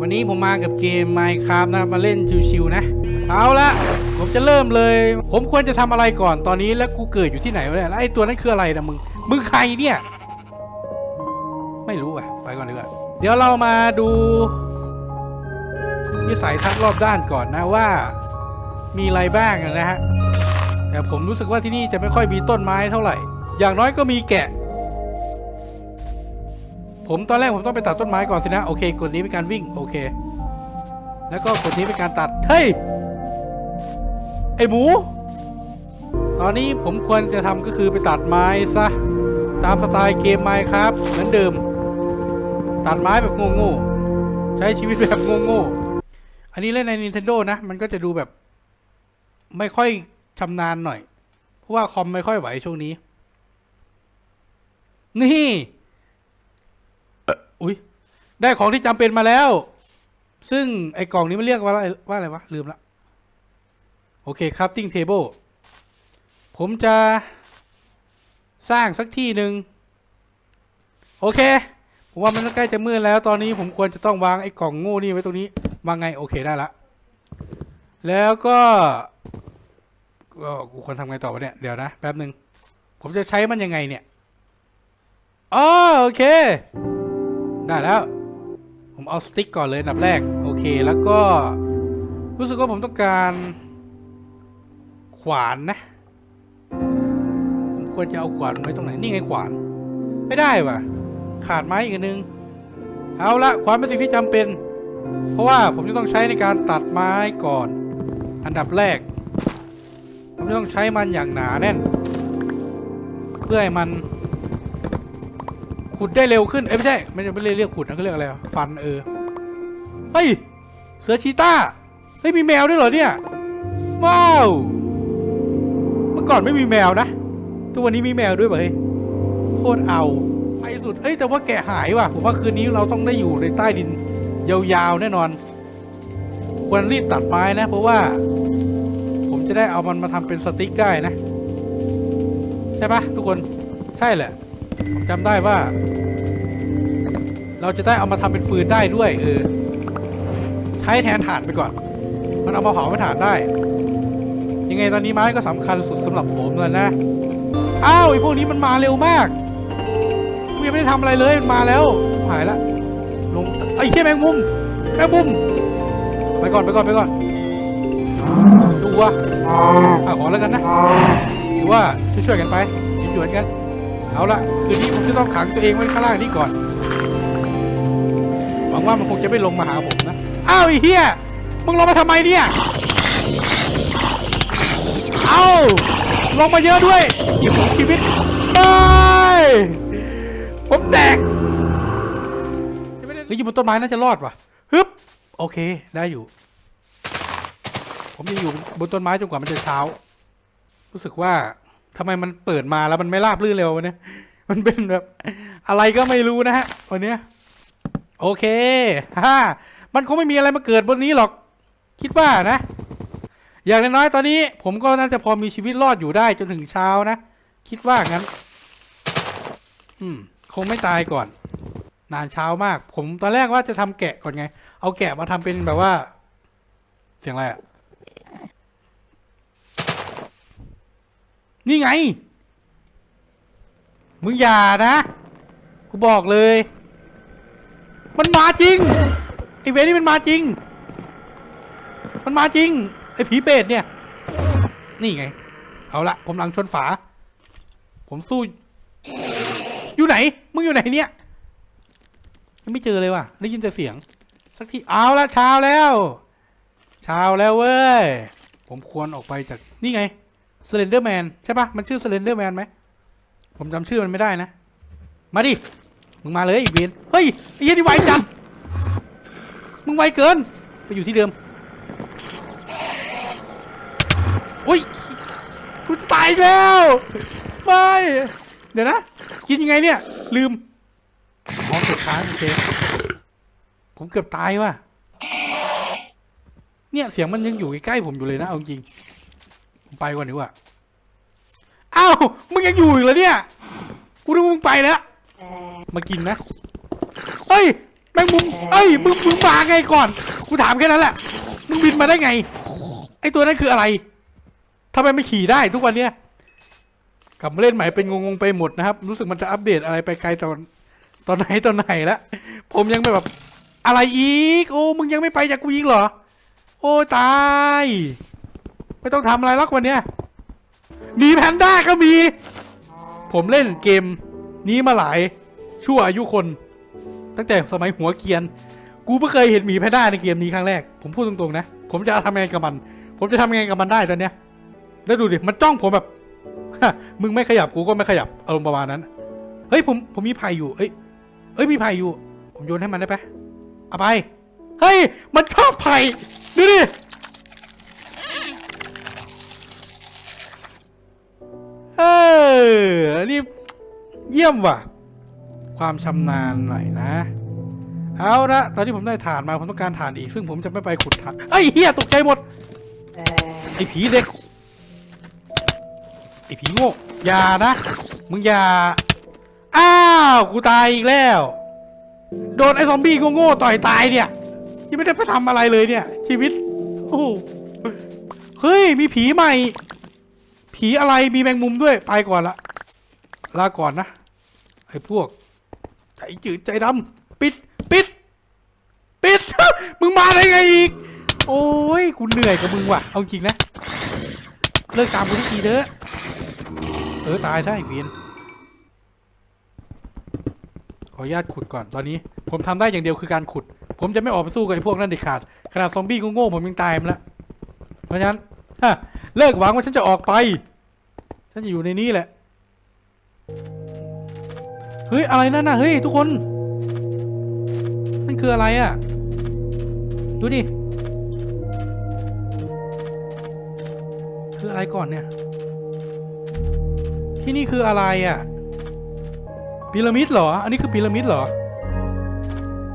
วันนี้ผมมากับเกม Minecraft นะมาเล่นชิวๆนะ เอาละผมจะเริ่มเลย ผมควรจะทำอะไรก่อนตอนนี้แล้วกูเกิดอยู่ที่ไหนวะเนี่ยแล้วไอ้ตัวนั้นคืออะไรนะมึง มึงใครเนี่ย ไม่รู้อะ ไปก่อนดีกว่าเดี๋ยวเรามาดูวิสัยทัศน์รอบด้านก่อนนะว่า มีอะไรบ้างนะฮะแต่ผมรู้สึกว่าที่นี่จะไม่ค่อยมีต้นไม้เท่าไหร่ อย่างน้อยก็มีแกะ ผมตอนแรกผมต้องไปตัดต้นไม้ก่อนสินะ โอเคกดนี้เป็นการวิ่ง โอเค แล้วก็กดนี้เป็นการตัด เฮ้ย ไอหมู ตอนนี้ผมควรจะทำก็คือไปตัดไม้ซะ ตามสไตล์เกมไมครับ เหมือนเดิม ตัดไม้แบบโง่ๆ ใช้ชีวิตแบบโง่ๆ อันนี้เล่นใน Nintendo นะ มันก็จะดูแบบ ไม่ค่อยชำนาญหน่อย เพราะว่าคอมไม่ค่อยไหวช่วงนี้ นี่ อุ้ยได้ของที่จำเป็นมาแล้ว ซึ่งไอ้กล่องนี้มันเรียกว่าอะไรว่าอะไรวะ ลืมละ โอเคครับ crafting table ผมจะสร้างสักที่หนึ่งโอเคผมว่ามันใกล้จะมืดแล้วตอนนี้ผมควรจะต้องวางไอ้กล่องโง่นี่ไว้ตรงนี้วางไงโอเคได้ละ แล้วก็ก็กูควรทำไงต่อวะเนี่ยเดี๋ยวนะแป๊บหนึ่งผมจะใช้มันยังไงเนี่ยอ๋อโอเค ได้แล้ว ผมเอาสติ๊กก่อนเลยอันดับแรก โอเคแล้วก็ รู้สึกว่าผมต้องการขวานนะ ผมควรจะเอาขวานไว้ตรงไหน นี่ไงขวาน ไม่ได้ว่ะ ขาดไม้อีกนึง เอาละขวานเป็นสิ่งที่จำเป็น เพราะว่าผมจะต้องใช้ในการตัดไม้ก่อน อันดับแรก ผมจะต้องใช้มันอย่างหนาแน่น เพื่อให้มัน ขุดได้เร็วขึ้น เอ้ยไม่ใช่ไม่ใช่ไม่เรียกเรียกขุดนะเขาเรียกอะไรวะฟันเออ เฮ้ย เสือชีต้า เฮ้ยมีแมวด้วยเหรอเนี่ย ว้าว เมื่อก่อนไม่มีแมวนะ ทุกวันนี้มีแมวด้วยเว้ยโคตรเอาไปสุด เอ้ยแต่ว่าแกหายว่ะ ผมว่าคืนนี้เราต้องได้อยู่ในใต้ดินยาวๆแน่นอน ควรรีบตัดไม้นะ เพราะว่า ผมจะได้เอามันมาทำเป็นสติ๊กได้นะ ใช่ปะทุกคน ใช่แหละ ผมจำได้ว่า เราจะได้เอามาทำเป็นฟืนได้ด้วยเออใช้แทนถ่านไปก่อน มันเอามาเผาเป็นถ่านได้ ยังไงตอนนี้ไม้ก็สำคัญสุดสำหรับผมเลยนะ อ้าวไอ้พวกนี้มันมาเร็วมากกูยังไม่ได้ทำอะไรเลยมันมาแล้ว หายละลงไอ้เหี้ยแมงมุมแมงมุมไปก่อนไปก่อนไปก่อนดูวะอะขอแล้วกันนะหรือว่าช่วยๆกันไปช่วยๆกัน เอาละคืนนี้ผมจะต้องขังตัวเองไว้ข้างล่างนี้ก่อน หวังว่ามันคงจะไม่ลงมาหาผมนะ อ้าวไอ้เหี้ยมึงลงมาทำไมเนี่ย เอ้าลงมาเยอะด้วยเก็บของชีวิตไม่ผมแตกหรืออยู่บนต้นไม้น่าจะรอดว่ะฮึบโอเค ได้อยู่ ผมจะอยู่บนต้นไม้จนกว่ามันจะเช้า รู้สึกว่า ทำไมมันเปิดมาแล้วมันไม่ราบรื่นเร็ววะเนี่ย มันเป็นแบบ อะไรก็ไม่รู้นะฮะวันเนี้ยโอเคฮ่ามันคงไม่มีอะไรมาเกิดบนนี้หรอก คิดว่านะ อย่างน้อยๆตอนนี้ ผมก็น่าจะพอมีชีวิตรอดอยู่ได้จนถึงเช้านะ คิดว่างั้น อืม คงไม่ตายก่อน นานเช้ามาก ผมตอนแรกว่าจะทำแกะก่อนไง เอาแกะมาทำเป็นแบบว่า เสียงอะไรอะ นี่ไง มึงอย่านะ กูบอกเลย มันมาจริง ไอเวรนี่มันมาจริง มันมาจริง ไอผีเป็ดเนี่ย นี่ไง เอาละผมหลังชนฝา ผมสู้ อยู่ไหน มึงอยู่ไหนเนี่ยยังไม่เจอเลยว่ะ ได้ยินแต่เสียง สักที เอาละเช้าแล้ว เช้าแล้วเว้ย ผมควรออกไปจาก นี่ไง สเลนเดอร์แมนใช่ปะมันชื่อสเลนเดอร์แมนไหม ผมจำชื่อมันไม่ได้นะ มาดิ มึงมาเลยอีกเวนเฮ้ยไอ้เหี้ยนี่ไวจัดมึงไวเกิน ไปอยู่ที่เดิมอุ้ยกูจะตายแล้วไม่เดี๋ยวนะ กินยังไงเนี่ย ลืมอ๋อเกิดค้างโอเคผมเกือบตายว่ะเนี่ยเสียงมันยังอยู่ใกล้ๆผมอยู่เลยนะเอาจริง ผมไปก่อนดีกว่าอ้าวมึงยังอยู่อีกเหรอเนี่ย กูนึกว่ามึงไปแล้ว มากินนะ เฮ้ยแมงมุมเอ้ยมึงมึงมาไงก่อน กูถามแค่นั้นแหละ มึงบินมาได้ไง ไอตัวนั้นคืออะไรทำไมไม่ขี่ได้ทุกวันเนี้ย กลับมาเล่นใหม่เป็นงงๆไปหมดนะครับ รู้สึกมันจะอัปเดตอะไรไปไกลตอนตอนไหนตอนไหนแล้วผมยังไม่แบบอะไรอีก โอ้ มึงยังไม่ไปจากกูอีกเหรอ โอ้ตาย ไม่ต้องทำอะไรหรอกวันเนี้ยมีแพนด้าก็มี ผมเล่นเกมนี้มาหลาย ชั่วอายุคน ตั้งแต่สมัยหัวเกียน กูเพิ่งเคยเห็นหมีแพนด้าในเกมนี้ครั้งแรก ผมพูดตรงๆนะ ผมจะทำยังไงกับมัน ผมจะทำยังไงกับมันได้ตอนเนี้ย แล้วดูดิ มันจ้องผมแบบ มึงไม่ขยับกูก็ไม่ขยับ อารมณ์ประมาณนั้น เฮ้ยผมผมมีไผ่อยู่ เอ้ย เอ้ยมีไผ่อยู่ ผมโยนให้มันได้ปะเอาไป เฮ้ย มันชอบไผ่ ดูดิ เอออันนี้เยี่ยมว่ะ ความชำนาญหน่อยนะ เอาละตอนนี้ผมได้ฐานมา ผมต้องการฐานอีก ซึ่งผมจะไม่ไปขุดฐานไอ้เฮียตกใจหมด ไอ้ผีเด็ก ไอ้ผีโง่อย่านะ มึงอย่า อ้าว กูตายอีกแล้ว โดนไอ้ซอมบี้โง่ๆต่อยตายเนี่ยยังไม่ได้ไปทำอะไรเลยเนี่ย ชีวิต โอ้เฮ้ย มีผีใหม่ ผีอะไรมีแมงมุมด้วย ไปก่อนละ ลาก่อนนะ ไอ้พวก ใจจืดใจดำปิด ปิด ปิด มึงมาได้ไงอีก โอ้ยกูเหนื่อยกับมึงว่ะ เอาจริงนะ เลิกตามกูทุกทีเด้อเออ ตายซะไอ้เวียนขออนุญาตขุดก่อนตอนนี้ ผมทำได้อย่างเดียวคือการขุด ผมจะไม่ออกไปสู้กับไอ้พวกนั้นเด็ดขาด ขนาดซอมบี้โง่ผมยังตายมันละเพราะฉะนั้นเลิกหวังว่าฉันจะออกไป ฉันจะอยู่ในนี้แหละ เฮ้ย อะไรนั่นน่ะ เฮ้ย ทุกคนนั่นคืออะไรอะ ดูดิ คืออะไรก่อนเนี่ย ที่นี่คืออะไรอะ พีระมิดเหรอ อันนี้คือพีระมิดเหรอ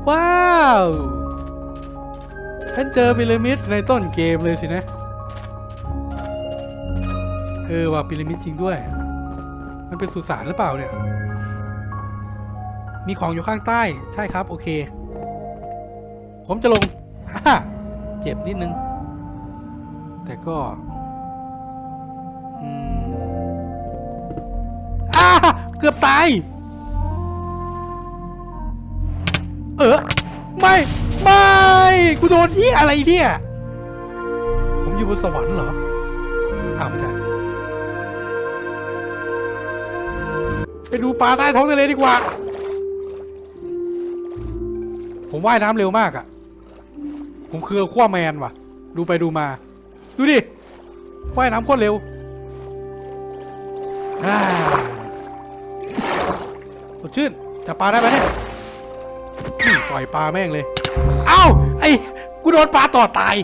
ว้าว ฉันเจอพีระมิดในต้นเกมเลยสินะ เออว่าพีระมิดจริงด้วย มันเป็นสุสานหรือเปล่าเนี่ย มีของอยู่ข้างใต้ ใช่ครับ โอเค ผมจะลงเจ็บนิดนึง แต่ก็อาเกือบตาย เออ ไม่ ไม่ กูโดนที่อะไรเนี่ย ผมอยู่บนสวรรค์เหรอ อ้าวไม่ใช่ ไปดูปลาใต้ท้องทะเลดีกว่า ผมว่ายน้ำเร็วมากอะ่ะ ผมคือขั้วาแมนว่ะ ดูไปดูมา ดูดิ ว่ายน้ำโคตรเร็วสดชื่นจับปลาได้ไหมเนี่ยปล่อยปลาแม่งเลย เอ้า ไอ้ กูโดนปลาต่อตาย